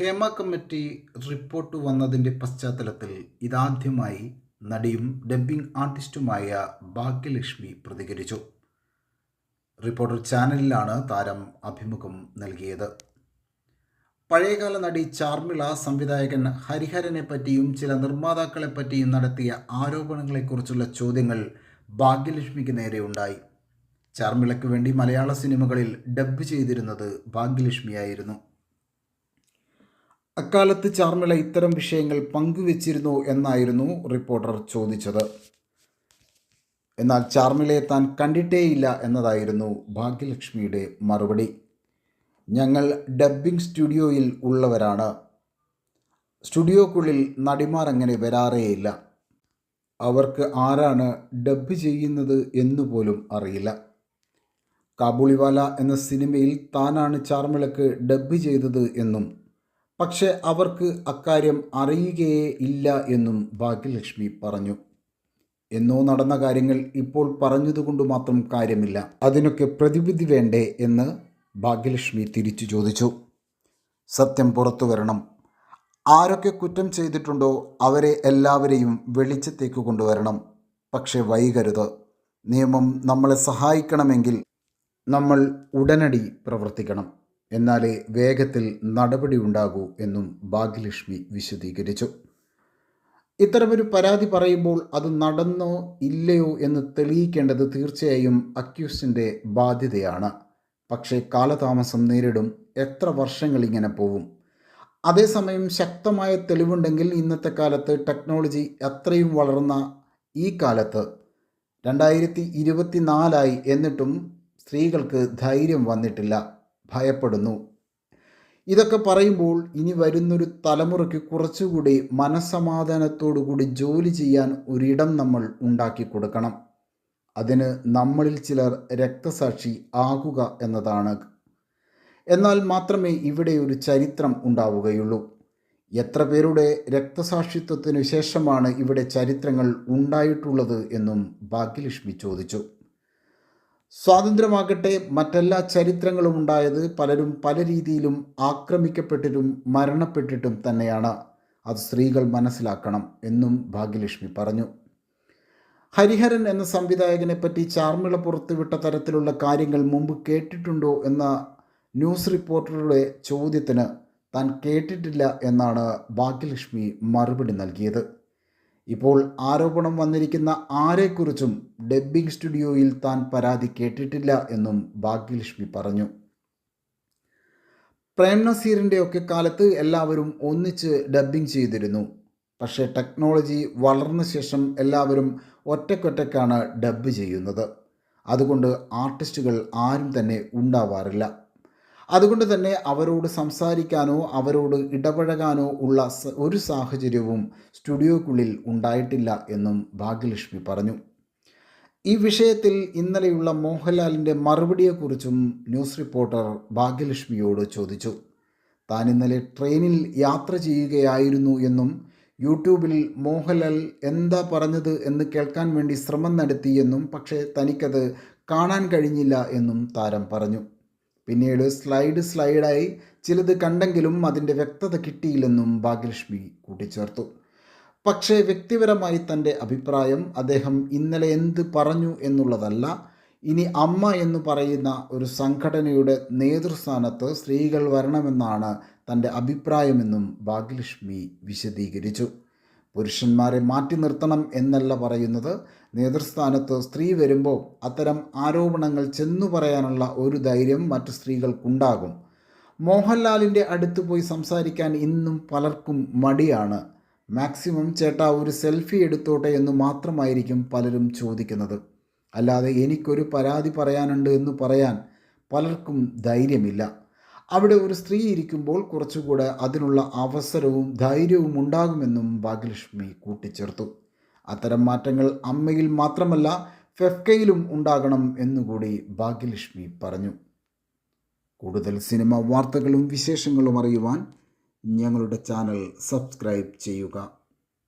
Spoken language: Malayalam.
ഹേമ കമ്മിറ്റി റിപ്പോർട്ട് വന്നതിന്റെ പശ്ചാത്തലത്തിൽ ഇതാദ്യമായി നടിയും ഡബ്ബിംഗ് ആർട്ടിസ്റ്റുമായ ഭാഗ്യലക്ഷ്മി പ്രതികരിച്ചു. റിപ്പോർട്ടർ ചാനലിലാണ് താരം അഭിമുഖം നൽകിയത്. പഴയകാല നടി ചാർമിള സംവിധായകൻ ഹരിഹരനെ പറ്റിയും ചില നിർമ്മാതാക്കളെ പറ്റിയും നടത്തിയ ആരോപണങ്ങളെക്കുറിച്ചുള്ള ചോദ്യങ്ങൾ ഭാഗ്യലക്ഷ്മിക്ക് നേരെ ഉണ്ടായി. ചാർമിളയ്ക്ക് വേണ്ടി മലയാള സിനിമകളിൽ ഡബ് ചെയ്തിരുന്നത് ഭാഗ്യലക്ഷ്മിയായിരുന്നു. അക്കാലത്ത് ചാർമിള ഇത്തരം വിഷയങ്ങൾ പങ്കുവച്ചിരുന്നു എന്നായിരുന്നു റിപ്പോർട്ടർ ചോദിച്ചത്. എന്നാൽ ചാർമിളയെ താൻ കണ്ടിട്ടേയില്ല എന്നതായിരുന്നു ഭാഗ്യലക്ഷ്മിയുടെ മറുപടി. ഞങ്ങൾ ഡബ്ബിംഗ് സ്റ്റുഡിയോയിൽ ഉള്ളവരാണ്. സ്റ്റുഡിയോക്കുള്ളിൽ നടിമാർ അങ്ങനെ വരാറേയില്ല. അവർക്ക് ആരാണ് ഡബ്ബ് ചെയ്യുന്നത് എന്നുപോലും അറിയില്ല. കാബൂളിവാല എന്ന സിനിമയിൽ താനാണ് ചാർമിളക്ക് ഡബ്ബ് ചെയ്തത് എന്നും പക്ഷേ അവർക്ക് അക്കാര്യം അറിയുകയേ ഇല്ല എന്നും ഭാഗ്യലക്ഷ്മി പറഞ്ഞു. എന്നോ നടന്ന കാര്യങ്ങൾ ഇപ്പോൾ പറഞ്ഞതുകൊണ്ട് മാത്രം കാര്യമില്ല. അതിനൊക്കെ പ്രതിവിധി വേണ്ടേ എന്ന് ഭാഗ്യലക്ഷ്മി തിരിച്ചു ചോദിച്ചു. സത്യം പുറത്തു വരണം. ആരൊക്കെ കുറ്റം ചെയ്തിട്ടുണ്ടോ അവരെ എല്ലാവരെയും വെളിച്ചത്തേക്ക് കൊണ്ടുവരണം. പക്ഷേ വൈകരുത്. നിയമം നമ്മളെ സഹായിക്കണമെങ്കിൽ നമ്മൾ ഉടനടി പ്രവർത്തിക്കണം. എന്നാലേ വേഗത്തിൽ നടപടി ഉണ്ടാകൂ എന്നും ഭാഗ്യലക്ഷ്മി വിശദീകരിച്ചു. ഇത്തരമൊരു പരാതി പറയുമ്പോൾ അത് നടന്നോ ഇല്ലയോ എന്ന് തെളിയിക്കേണ്ടത് തീർച്ചയായും അക്യൂസിന്റെ ബാധ്യതയാണ്. പക്ഷേ കാലതാമസം നേരിടും. എത്ര വർഷങ്ങൾ ഇങ്ങനെ പോവും? അതേസമയം ശക്തമായ തെളിവുണ്ടെങ്കിൽ ഇന്നത്തെ കാലത്ത് ടെക്നോളജി അത്രയും വളർന്ന ഈ കാലത്ത് രണ്ടായിരത്തി ഇരുപത്തിനാലായി എന്നിട്ടും സ്ത്രീകൾക്ക് ധൈര്യം വന്നിട്ടില്ല. ഭയപ്പെടുന്നു. ഇതൊക്കെ പറയുമ്പോൾ ഇനി വരുന്നൊരു തലമുറയ്ക്ക് കുറച്ചുകൂടി മനസ്സമാധാനത്തോടുകൂടി ജോലി ചെയ്യാൻ ഒരിടം നമ്മൾ ഉണ്ടാക്കി കൊടുക്കണം. അതിന് നമ്മളിൽ ചിലർ രക്തസാക്ഷി ആകുക എന്നതാണ്. എന്നാൽ മാത്രമേ ഇവിടെ ഒരു ചരിത്രം ഉണ്ടാവുകയുള്ളൂ. എത്ര പേരുടെ രക്തസാക്ഷിത്വത്തിനു ശേഷമാണ് ഇവിടെ ചരിത്രങ്ങൾ ഉണ്ടായിട്ടുള്ളത് എന്നും ഭാഗ്യലക്ഷ്മി ചോദിച്ചു. സ്വാതന്ത്ര്യമാകട്ടെ മറ്റെല്ലാ ചരിത്രങ്ങളും ഉണ്ടായത് പലരും പല രീതിയിലും ആക്രമിക്കപ്പെട്ടിട്ടും മരണപ്പെട്ടിട്ടും തന്നെയാണ്. അത് സ്ത്രീകൾ മനസ്സിലാക്കണം എന്നും ഭാഗ്യലക്ഷ്മി പറഞ്ഞു. ഹരിഹരൻ എന്ന സംവിധായകനെ പറ്റി ചാർമിള പുറത്തുവിട്ട തരത്തിലുള്ള കാര്യങ്ങൾ മുമ്പ് കേട്ടിട്ടുണ്ടോ എന്ന ന്യൂസ് റിപ്പോർട്ടറുടെ ചോദ്യത്തിന് താൻ കേട്ടിട്ടില്ല എന്നാണ് ഭാഗ്യലക്ഷ്മി മറുപടി നൽകിയത്. ഇപ്പോൾ ആരോപണം വന്നിരിക്കുന്ന ആരെക്കുറിച്ചും ഡബ്ബിംഗ് സ്റ്റുഡിയോയിൽ താൻ പരാതി കേട്ടിട്ടില്ല എന്നും ഭാഗ്യലക്ഷ്മി പറഞ്ഞു. പ്രേം കാലത്ത് എല്ലാവരും ഒന്നിച്ച് ഡബ്ബിംഗ് ചെയ്തിരുന്നു. പക്ഷേ ടെക്നോളജി വളർന്ന ശേഷം എല്ലാവരും ഒറ്റക്കൊറ്റക്കാണ് ഡബ്ബ് ചെയ്യുന്നത്. അതുകൊണ്ട് ആർട്ടിസ്റ്റുകൾ ആരും തന്നെ ഉണ്ടാവാറില്ല. അതുകൊണ്ട് തന്നെ അവരോട് സംസാരിക്കാനോ അവരോട് ഇടപഴകാനോ ഉള്ള ഒരു സാഹചര്യവും സ്റ്റുഡിയോക്കുള്ളിൽ ഉണ്ടായിട്ടില്ല എന്നും ഭാഗ്യലക്ഷ്മി പറഞ്ഞു. ഈ വിഷയത്തിൽ ഇന്നലെയുള്ള മോഹൻലാലിന്റെ മറുപടിയെക്കുറിച്ചും ന്യൂസ് റിപ്പോർട്ടർ ഭാഗ്യലക്ഷ്മിയോട് ചോദിച്ചു. താൻ ഇന്നലെ ട്രെയിനിൽ യാത്ര ചെയ്യുകയായിരുന്നു എന്നും യൂട്യൂബിൽ മോഹൻലാൽ എന്താ പറഞ്ഞത് എന്ന് കേൾക്കാൻ വേണ്ടി ശ്രമം നടത്തിയെന്നും പക്ഷേ തനിക്കത് കാണാൻ കഴിഞ്ഞില്ല എന്നും താരം പറഞ്ഞു. പിന്നീട് സ്ലൈഡ് സ്ലൈഡായി ചിലത് കണ്ടെങ്കിലും അതിന്റെ വ്യക്തത കിട്ടിയില്ലെന്നും ഭാഗ്യലക്ഷ്മി കൂട്ടിച്ചേർത്തു. പക്ഷേ വ്യക്തിപരമായി തന്റെ അഭിപ്രായം അദ്ദേഹം ഇന്നലെ എന്ത് പറഞ്ഞു എന്നുള്ളതല്ല ഇനി അമ്മ എന്ന് പറയുന്ന ഒരു സംഘടനയുടെ നേതൃസ്ഥാനത്ത് സ്ത്രീകൾ വരണമെന്നാണ് തന്റെ അഭിപ്രായമെന്നും ഭാഗ്യലക്ഷ്മി വിശദീകരിച്ചു. പുരുഷന്മാരെ മാറ്റി നിർത്തണം എന്നല്ല പറയുന്നത്. നേതൃസ്ഥാനത്ത് സ്ത്രീ വരുമ്പോൾ അത്തരം ആരോപണങ്ങൾ ചെന്നു പറയാനുള്ള ഒരു ധൈര്യം മറ്റു സ്ത്രീകൾക്കുണ്ടാകും. മോഹൻലാലിന്റെ അടുത്ത് പോയി സംസാരിക്കാൻ ഇന്നും പലർക്കും മടിയാണ്. മാക്സിമം ചേട്ടാ ഒരു സെൽഫി എടുത്തോട്ടെ എന്ന് മാത്രമായിരിക്കും പലരും ചോദിക്കുന്നത്. അല്ലാതെ എനിക്കൊരു പരാതി പറയാനുണ്ട് എന്ന് പറയാൻ പലർക്കും ധൈര്യമില്ല. അവിടെ ഒരു സ്ത്രീ ഇരിക്കുമ്പോൾ കുറച്ചുകൂടെ അതിനുള്ള അവസരവും ധൈര്യവും ഉണ്ടാകുമെന്നും ഭാഗ്യലക്ഷ്മി കൂട്ടിച്ചേർത്തു. അത്തരം മാറ്റങ്ങൾ അമ്മയിൽ മാത്രമല്ല ഫെഫ്കയിലും ഉണ്ടാകണം എന്നുകൂടി ഭാഗ്യലക്ഷ്മി പറഞ്ഞു. കൂടുതൽ സിനിമ വാർത്തകളും വിശേഷങ്ങളും അറിയുവാൻ ഞങ്ങളുടെ ചാനൽ സബ്സ്ക്രൈബ് ചെയ്യുക.